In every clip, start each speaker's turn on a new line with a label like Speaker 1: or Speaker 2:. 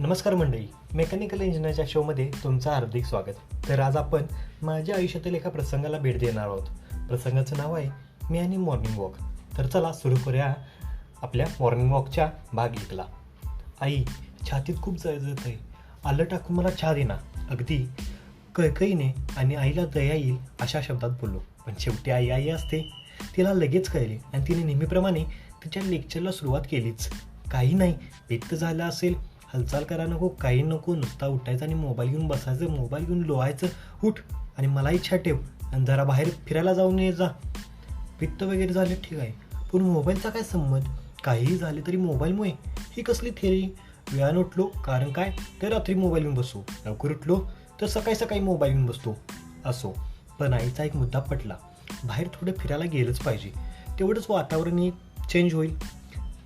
Speaker 1: नमस्कार मंडळी मेकॅनिकल इंजिनियरच्या शोमध्ये तुमचं हार्दिक स्वागत. तर आज आपण माझ्या आयुष्यातील एका प्रसंगाला भेट देणार आहोत. प्रसंगाचं नाव आहे मी आणि मॉर्निंग वॉक. तर चला सुरू करूया आपल्या मॉर्निंग वॉकच्या भाग एकला. आई छातीत खूप जळजळत आहे. आलं टाकून मला छा देना अगदी कळकळीने आणि आईला दया येईल अशा शब्दात बोललो. पण शेवटी आई आई असते. तिला लगेच कळले आणि तिने नेहमीप्रमाणे तिच्या लेक्चरला सुरुवात केलीच. काही नाही पित्त झालं असेल हालचाल करा नको काही नको नुसता उठायचं आणि मोबाईल घेऊन बसायचं. मोबाईल घेऊन लोहायचं. उठ आणि मला इच्छा ठेव आणि जरा बाहेर फिरायला जाऊन ये जा. पित्त वगैरे झाले ठीक आहे. पण मोबाईलचा काय संमत काहीही झाले तरी मोबाईलमुळे ही कसली थेरी वेळानं उठलो कारण काय? तर रात्री मोबाईल घेऊन बसू. लवकर उठलो तर सकाळी सकाळी मोबाईल घेऊन बसतो. असो. पण आईचा एक मुद्दा पटला. बाहेर थोडं फिरायला गेलंच पाहिजे. तेवढंच वातावरणही चेंज होईल.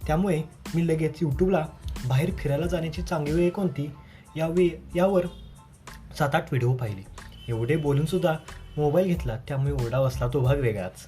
Speaker 1: त्यामुळे मी लगेच यूट्यूबला बाहेर फिरायला जाण्याची चांगली वेळ कोणती? या वे यावर सात आठ व्हिडिओ पाहिले. एवढे बोलूनसुद्धा मोबाईल घेतला त्यामुळे ओरडा बसला तो भाग वेगळाच.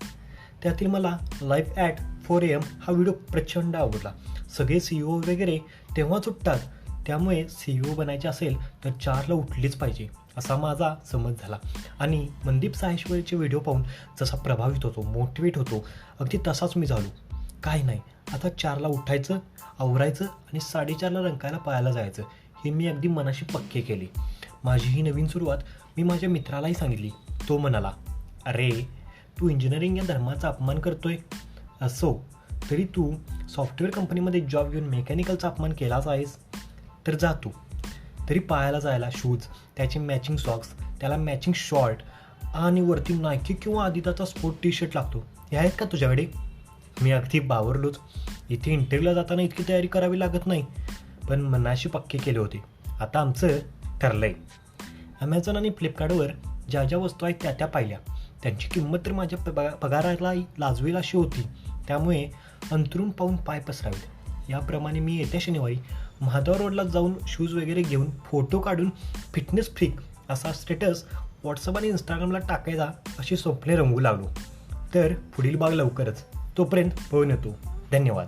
Speaker 1: त्यातील मला लाईफ ॲट फोर एम हा व्हिडिओ प्रचंड आवडला. सगळे सी ओ वगैरे तेव्हाच उठतात त्यामुळे सी ओ बनायचे असेल तर चारला उठलीच पाहिजे असा माझा समज झाला. आणि मनदीप साहेश्वरीचे व्हिडिओ पाहून जसा प्रभावित होतो मोटिवेट होतो अगदी तसाच मी झालो. काय नाही. आता चारला उठायचं आवरायचं आणि साडेचारला रंकायला पळायला जायचं. हे मी अगदी मनाशी पक्के केले. माझी ही नवीन सुरुवात मी माझ्या मित्रालाही सांगितली. तो म्हणाला अरे तू इंजिनिअरिंग या धर्माचा अपमान करतोय. असो तरी तू सॉफ्टवेअर कंपनीमध्ये जॉब घेऊन मेकॅनिकलचा अपमान केलाच आहेस. तर जा तू. तरी पायाला जायला शूज त्याचे मॅचिंग सॉक्स त्याला मॅचिंग शॉर्ट आणि वरती नायकी किंवा आदिताचा स्पोर्ट टी शर्ट लागतो. हे आहेत का तुझ्याकडे? मी अगदी बावरलोच. इथे इंटरव्ह्यूला जाताना इतकी तयारी करावी लागत नाही. पण मनाशी पक्के केले होते. आता आमचं ठरलंय. ॲमेझॉन आणि फ्लिपकार्टवर ज्या ज्या वस्तू आहेत त्या त्या पाहिल्या. त्यांची किंमत तर माझ्या पगा पगाराला लाजवेल अशी होती. त्यामुळे अंतरून पाहून पाय पसरावेत. याप्रमाणे मी येत्या शनिवारी महादेव रोडला जाऊन शूज वगैरे घेऊन फोटो काढून फिटनेस फ्रीक असा स्टेटस व्हॉट्सअप आणि इंस्टाग्रामला टाकायचा अशी स्वप्ने रंगू लागलो. तर पुढील भाग लवकरच. तोपर्यंत पळून येतो. धन्यवाद.